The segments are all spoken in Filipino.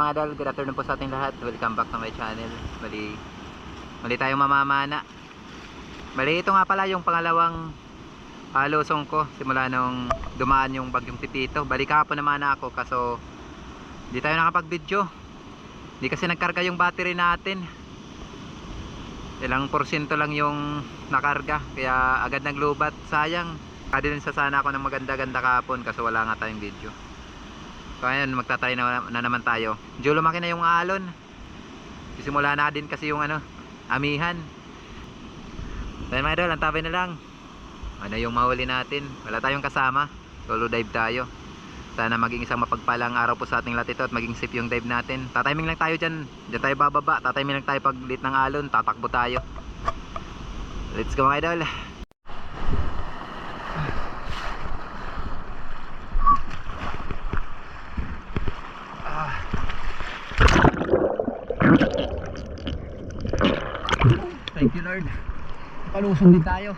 mga idol, good afternoon po sa ating lahat. Welcome back to my channel. Mali, mali tayong mamamana. Mali ito nga pala yung pangalawang ah, lusong ko simula nung dumaan yung bagyong titito. Balik hapon naman ako kaso di tayo nakapag-video. Di kasi nagkarga yung battery natin. Ilang porsyento lang yung nakarga kaya agad naglubat. Sayang. Kadi din sa sana ako ng maganda-ganda kahapon kaso wala nga tayong video. So ayun, magtatry na, na naman tayo. Medyo lumaki na yung alon. Sisimula na din kasi yung ano, amihan. So ayun mga idol, antabay na lang. Ano yung mahuli natin? Wala tayong kasama. Solo dive tayo. Sana maging isang mapagpalang araw po sa ating latito at maging safe yung dive natin. Tatiming lang tayo dyan. Diyan tayo bababa. Tatiming lang tayo pag lit ng alon. Tatakbo tayo. Let's go mga idol. Thank you Lord. Palusong din tayo.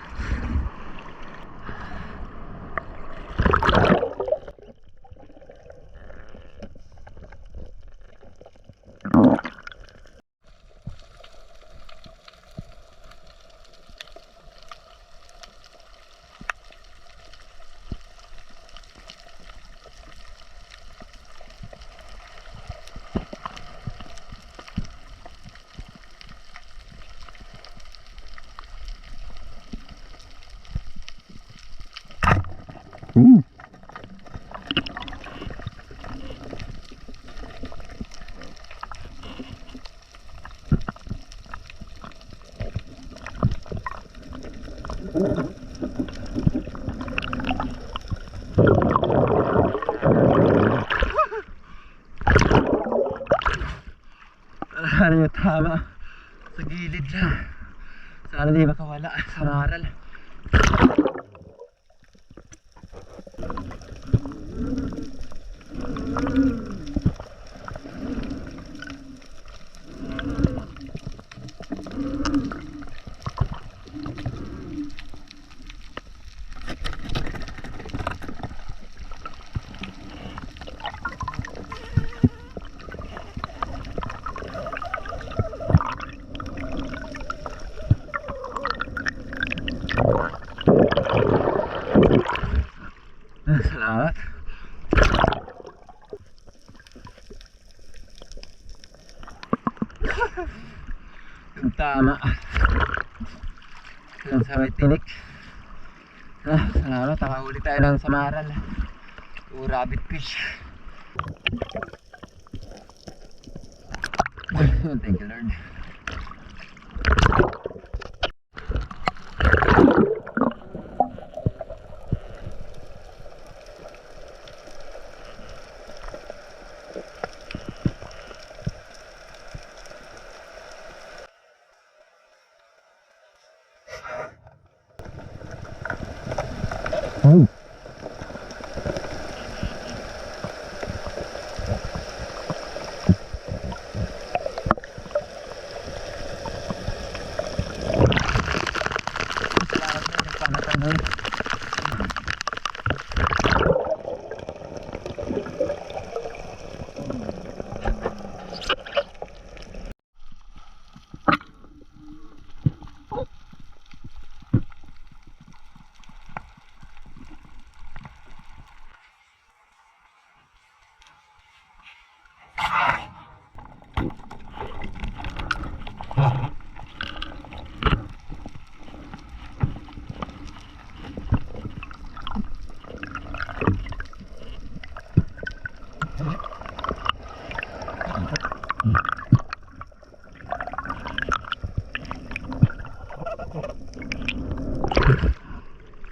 Ano yung tama? Sa gilid siya. Sana di makawala sa maral. Ah, Salamat. Yung tama. Yung sa may tinik. Ah, salamat. Nakahuli tayo ng samaral. O rabbit fish. Thank you Lord. Oh.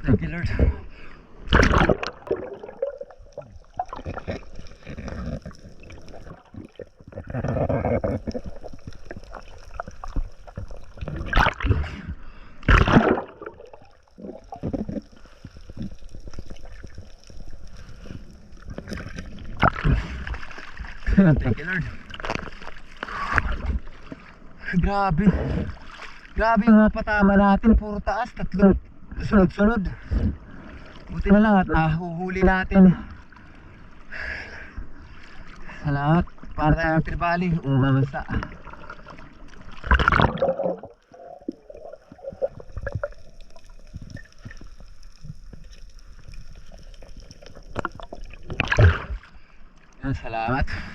Thank you Lord. Thank. Grabe. Grabe yung patama natin. Puro taas. Tatlong sunod-sunod. Buti na lang at nahuhuli natin. Salamat. Para tayo ng tribali, umamansa. Yan, salamat.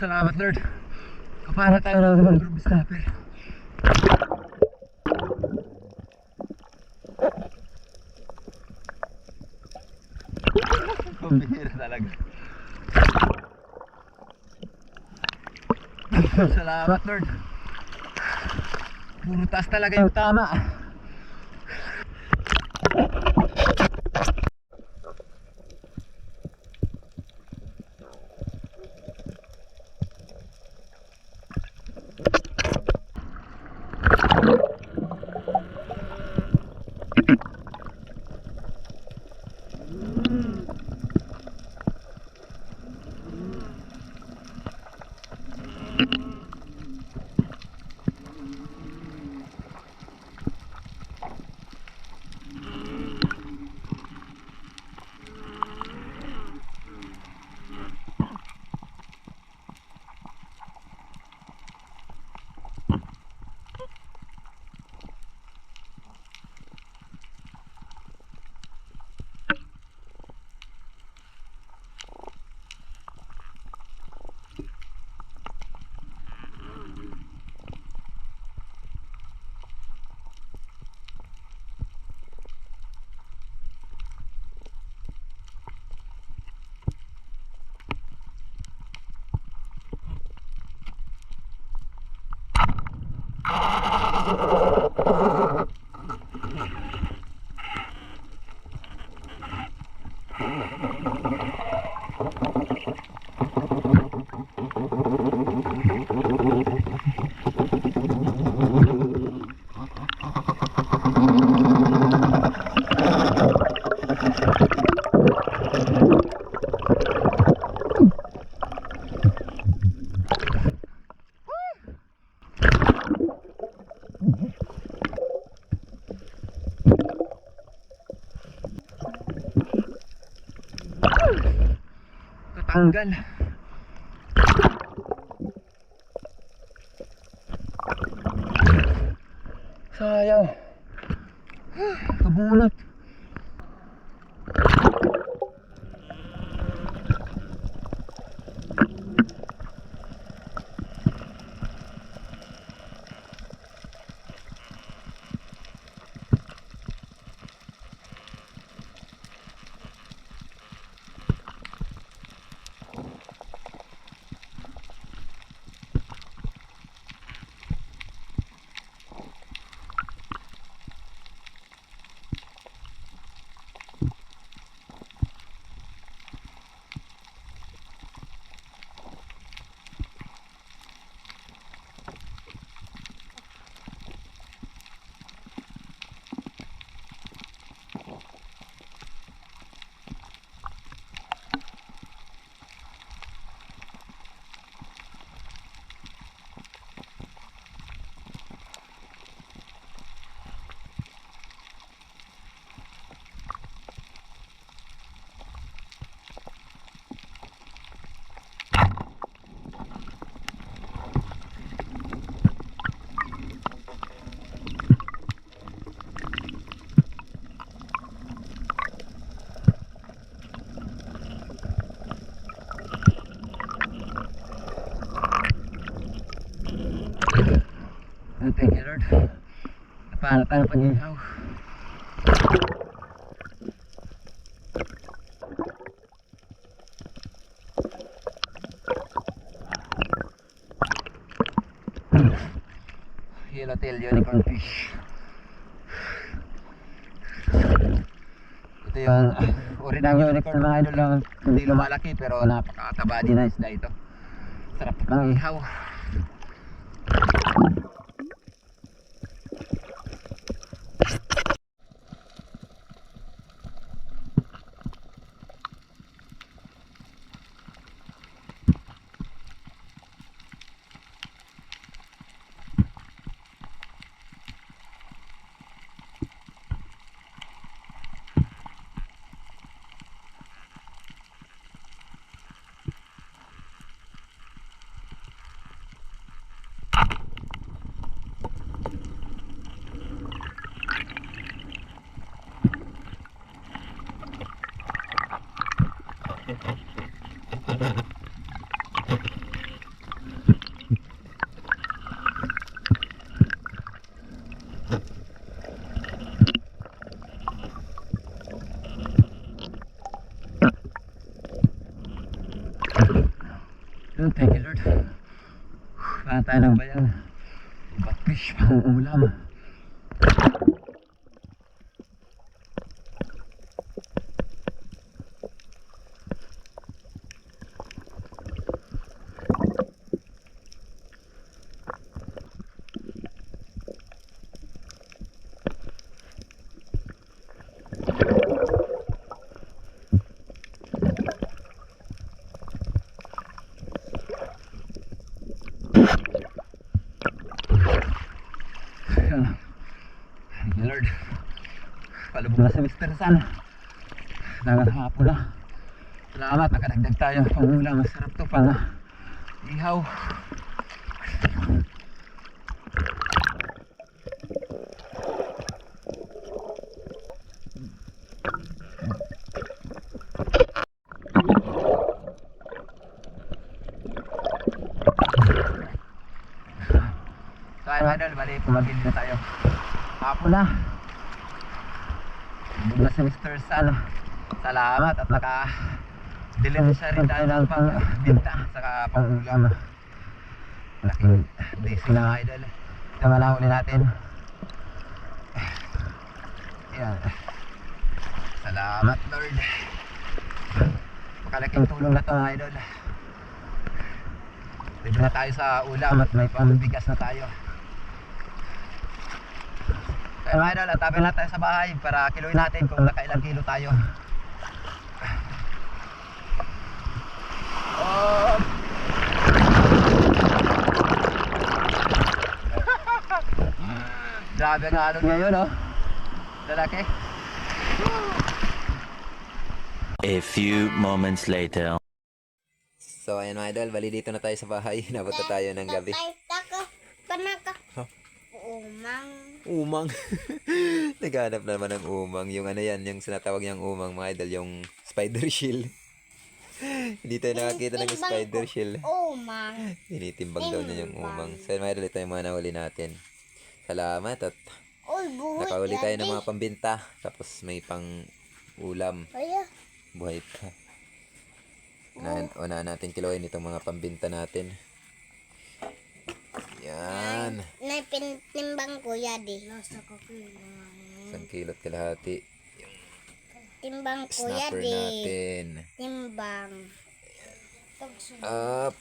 Salamat Lord. Kapara tayo ng mga group stopper. Pambihira talaga. Salamat Lord. Puro taas talaga yung tama. Katanggal. Sayang. Kabunot. Paano tayo pag-ihaw? Yellowtail unicorn fish. Ito yung uh, uri ng unicorn mga idol lang. Hindi lumalaki pero napakataba din na isda ito. Sarap ng ihaw. Yun, thank you Lord. Paano tayo ng bayan? Backfish, pang ulam. Ayan. Thank you Lord. Na sa Mr. San. Dagang hapon na. Salamat, nakadagdag tayo ng pangulam. Masarap to pang ihaw. Ayun idol, bali pumabili na tayo. Hapon na. Si Mr. San. Salamat at naka siya rin tayo ng pang binta saka pang ulam. Laking blessing na idol. Nga lang uli natin. Yan. Salamat Lord. Makalaking tulong na to idol. Libre na tayo sa ulam at may pambigas na tayo. Kaya mga idol, atapin na tayo sa bahay para kiluin natin kung nakailang kilo tayo. Oh! Grabe ang alon ngayon, oh. Lalaki. A few moments later. So, ayan mga idol, bali dito na tayo sa bahay. Nabot na tayo ng gabi. Umang. Umang. Naghanap na naman ng umang. Yung ano yan, yung sinatawag niyang umang mga idol, yung spider shield. Hindi tayo nakakita ng spider ko. shield. Umang. Tinitimbang daw niya yung umang. So, mga idol, ito yung mga nahuli natin. Salamat at nakauli tayo ng mga pambinta. Tapos may pang ulam. Buhay pa. Unahan, unahan natin kiloin itong mga pambinta natin. Yan. Naipintimbang ko yadi. Isang kilot kalahati. Timbang Snapper yadi. natin. Timbang. Up.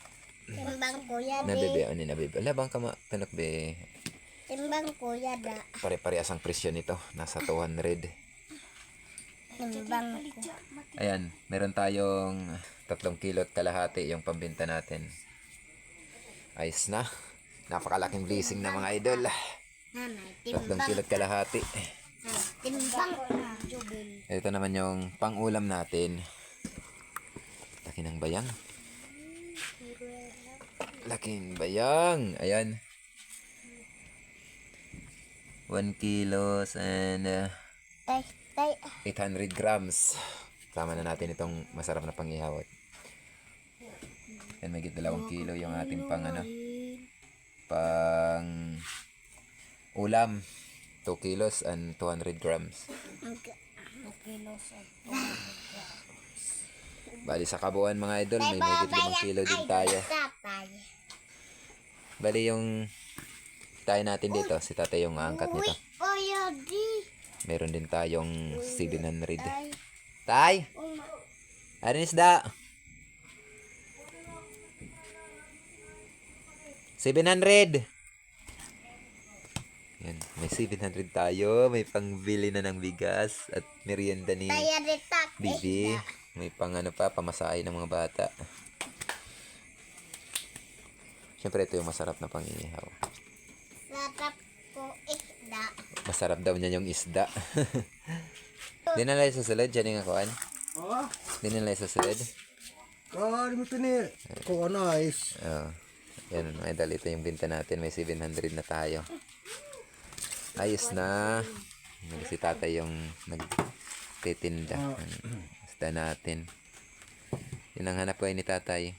Timbang ko yadi. Nabebe, ano na bebe. Ala, bang kama, tanok be. Timbang ko yada. Pare-parehas ang presyo nito. Nasa 200. Timbang ko. Ayan, meron tayong tatlong kilot kalahati yung pambinta natin. Ayos na. Napakalaking blessing na mga idol. Tatlong kilot kalahati. Timbang. Ito naman yung pang-ulam natin. Laki ng bayang. Laking bayang. Ayan. 1 kilos and uh, Tay, tay. 800 grams. Tama na natin itong masarap na panghihawat. Yan, may dalawang kilo yung ating pang ano, pang ulam. 2 kilos and 200 grams. kilos at Bali sa kabuuan mga idol, may mahigit 5 kilo din tayo. Bali yung tayo natin dito, si tatay yung angkat nito. Meron din tayong 700. Ay, Tay! yung isda? 700! Yan, may 700 tayo. May pangbili na ng bigas at merienda ni. Bibi. May pang ano pa, pamasahe ng mga bata. Siyempre, ito yung masarap na pangihaw. Sarap ko isda. Masarap daw niya yung isda. Di na lang susunod, dyan yung akuan. Ah, Di na lang susunod. kari mo ito ni. Kung ano ayos. Oo. Yan, mga idol. Ito yung binta natin. May 700 na tayo. Ayos na. Si tatay yung nagtitinda. ng Isda natin. Yun ang hanap ko ni tatay.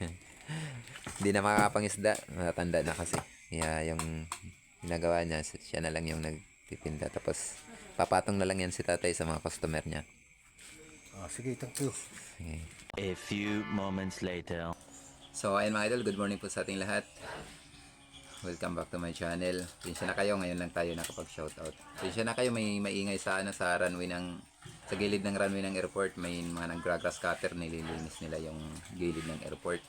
Hindi na makakapangisda. Matanda na kasi. Kaya yung ginagawa niya, siya na lang yung nagtitinda. Tapos, papatong na lang yan si tatay sa mga customer niya. Ah, sige, thank you. Sige. A few moments later. So, ayun mga idol, good morning po sa ating lahat. Welcome back to my channel. Pinsya na kayo, ngayon lang tayo nakapag-shoutout. Pinsya na kayo, may maingay sa, ano, sa runway ng, sa gilid ng runway ng airport, may mga nag-grass cutter, nililinis nila yung gilid ng airport.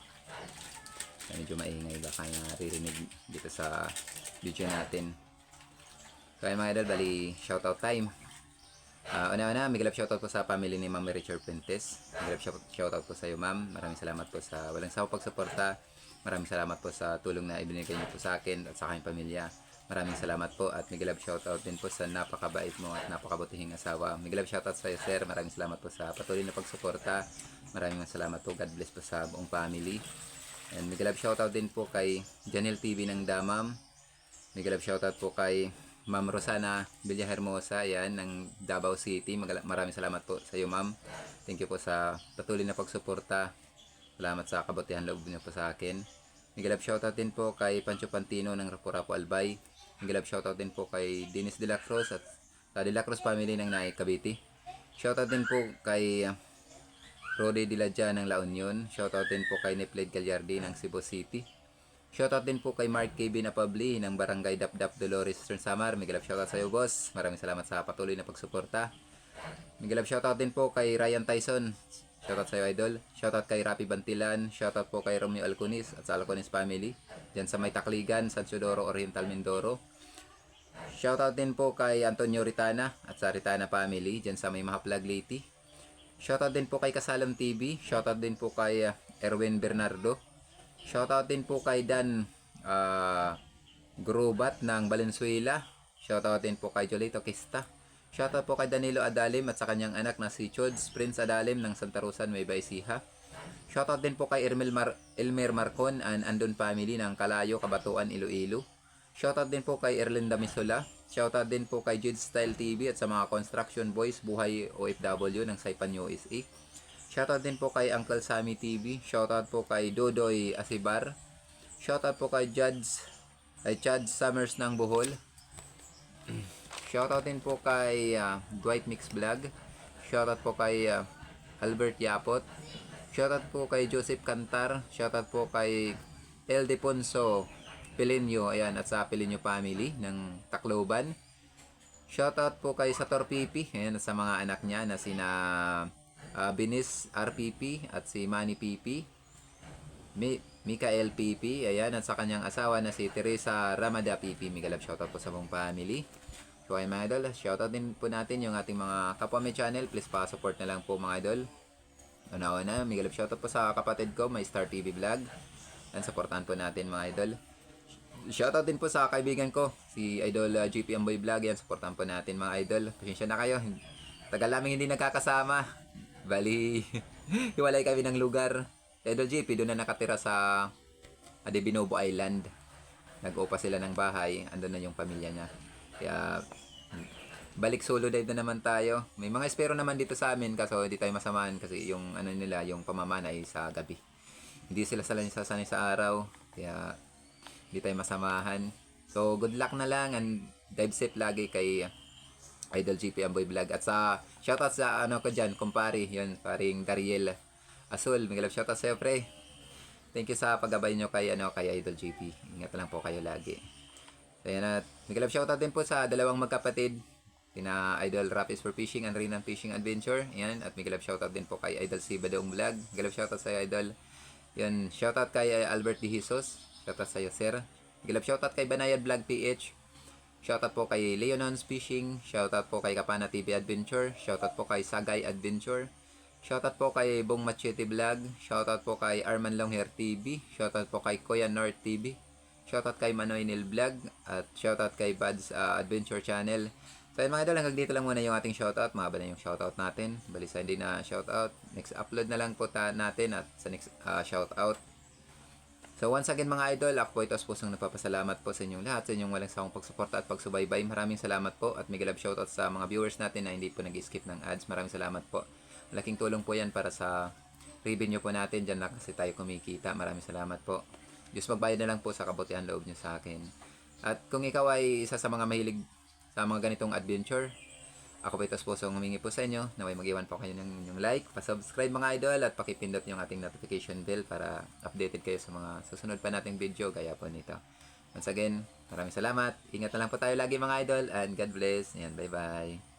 So, medyo maingay, baka naririnig dito sa video natin. So, ayun mga idol, bali, shoutout time. Ah, una-una, may galap shoutout po sa family ni Ma'am Richard Prentes. May galap shout- shoutout po sa iyo, Ma'am. Maraming salamat po sa walang sawa pagsuporta. Maraming salamat po sa tulong na ibinigay niyo po sa akin at sa aking pamilya. Maraming salamat po at galap shoutout din po sa napakabait mo at napakabutihing asawa. Galap shoutout sa iyo, sir. Maraming salamat po sa patuloy na pagsuporta. Maraming salamat po. God bless po sa buong family. And galap shoutout din po kay Janel TV ng Damam. Galap shoutout po kay Ma'am Rosana Villahermosa, yan, ng Davao City. Maraming salamat po sa iyo, ma'am. Thank you po sa patuloy na pagsuporta. Salamat sa kabutihan loob niyo po sa akin. Galap shoutout din po kay Pancho Pantino ng Rapo-Rapo Albay. Galap shoutout din po kay Dennis De La Cruz at sa De La Cruz family ng Naay Cavite. Shoutout din po kay uh, Rode Diladja ng La Union. Shoutout din po kay Nepled Gallardi ng Cebu City. Shoutout din po kay Mark KB Napabli ng Barangay Dapdap Dolores Eastern Samar. May galap shoutout sa iyo, boss. Maraming salamat sa patuloy na pagsuporta. Galap shoutout din po kay Ryan Tyson. Shoutout sa iyo, idol. Shoutout kay Rapi Bantilan. Shoutout po kay Romeo Alcunis at sa Alcunis family. Diyan sa May Takligan, San Teodoro, Oriental Mindoro. Shoutout din po kay Antonio Ritana at sa Ritana family. Diyan sa May Mahaplag Leyte. Shoutout din po kay Kasalam TV. Shoutout din po kay uh, Erwin Bernardo. Shoutout din po kay Dan ah, Grubat ng Valenzuela. Shoutout din po kay Jolito Kista. Shoutout po kay Danilo Adalim at sa kanyang anak na si Chods Prince Adalim ng Santa Rosa, Nueva Ecija. Shoutout din po kay Ermel Mar Elmer Marcon and Andon family ng Kalayo, Kabatuan, Iloilo. Shoutout din po kay Erlinda Misola. Shoutout din po kay Jude Style TV at sa mga construction boys buhay OFW ng Saipan USA. Shoutout din po kay Uncle Sammy TV. Shoutout po kay Dodoy Asibar. Shoutout po kay Judge ay Chad Summers ng Bohol. Shoutout din po kay ah, Dwight Mix Vlog. Shoutout po kay ah, Albert Yapot. Shoutout po kay Joseph Cantar. Shoutout po kay El Deponso Pilinyo, ayan, at sa Pilinyo family ng Tacloban. Shoutout po kay Sator Pipi, ayan, at sa mga anak niya na sina ah, Binis RPP at si Manny Pipi. Mi Mikael Pipi, ayan, at sa kanyang asawa na si Teresa Ramada Pipi. Migalap shoutout po sa buong family. So ayun mga idol, shoutout din po natin yung ating mga kapwa may channel. Please pa-support na lang po mga idol. Una-una, migalap shoutout po sa kapatid ko, may Star TV Vlog. And supportahan po natin mga idol. Shoutout din po sa kaibigan ko, si Idol uh, GP Amboy Vlog. Yan, supportahan po natin mga idol. Pasensya na kayo. Tagal namin hindi nagkakasama. Bali, hiwalay kami ng lugar. Idol GP doon na nakatira sa Adebinobo Island. Nag-upa sila ng bahay. Andun na yung pamilya niya. Kaya, balik solo dive na naman tayo. May mga espero naman dito sa amin kaso hindi tayo masamahan kasi yung ano nila, yung pamaman ay sa gabi. Hindi sila sala sasanay sa araw. Kaya, hindi tayo masamahan. So, good luck na lang and dive set lagi kay Idol GP Amboy Vlog. At sa shoutout sa ano ko dyan, kumpari, yun, paring Dariel Azul. Miguel love shoutout sa'yo, pre. Thank you sa paggabay nyo kay, ano, kay Idol GP. Ingat lang po kayo lagi. So, yan at Miguel love shoutout din po sa dalawang magkapatid. Tina Idol Rapis for Fishing and Rinan Fishing Adventure. Yan. At Miguel love shoutout din po kay Idol C. Badong Vlog. Love shoutout sa Idol. Yan. Shoutout kay uh, Albert D. Jesus. Shoutout sa iyo, sir. Love shoutout kay Banayad Vlog PH. Shoutout po kay Leonons Fishing. Shoutout po kay Kapana TV Adventure. Shoutout po kay Sagay Adventure. Shoutout po kay Bong Machete Vlog. Shoutout po kay Arman Longhair TV. Shoutout po kay Kuya North TV. Shoutout kay Manoy Nil Vlog. At shoutout kay Buds uh, Adventure Channel. So mga idol, hanggang dito lang muna yung ating shoutout. Mahaba na yung shoutout natin. Bali sa hindi na shoutout. Next upload na lang po natin at sa next uh, shoutout. So once again mga idol, ako po ito sa pusong nagpapasalamat po sa inyong lahat, sa inyong walang sawang pagsuporta at pagsubaybay. Maraming salamat po at mega love shoutout sa mga viewers natin na hindi po nag-skip ng ads. Maraming salamat po. Malaking tulong po yan para sa revenue po natin. Diyan lang kasi tayo kumikita. Maraming salamat po. Diyos magbayad na lang po sa kabutihan loob niyo sa akin. At kung ikaw ay isa sa mga mahilig sa mga ganitong adventure, ako po ito sa pusong humingi po sa inyo. Naway mag-iwan po kayo ng inyong like, pa-subscribe mga idol at pakipindot yung ating notification bell para updated kayo sa mga susunod pa nating video gaya po nito. Once again, maraming salamat. Ingat na lang po tayo lagi mga idol and God bless. Yan, bye-bye.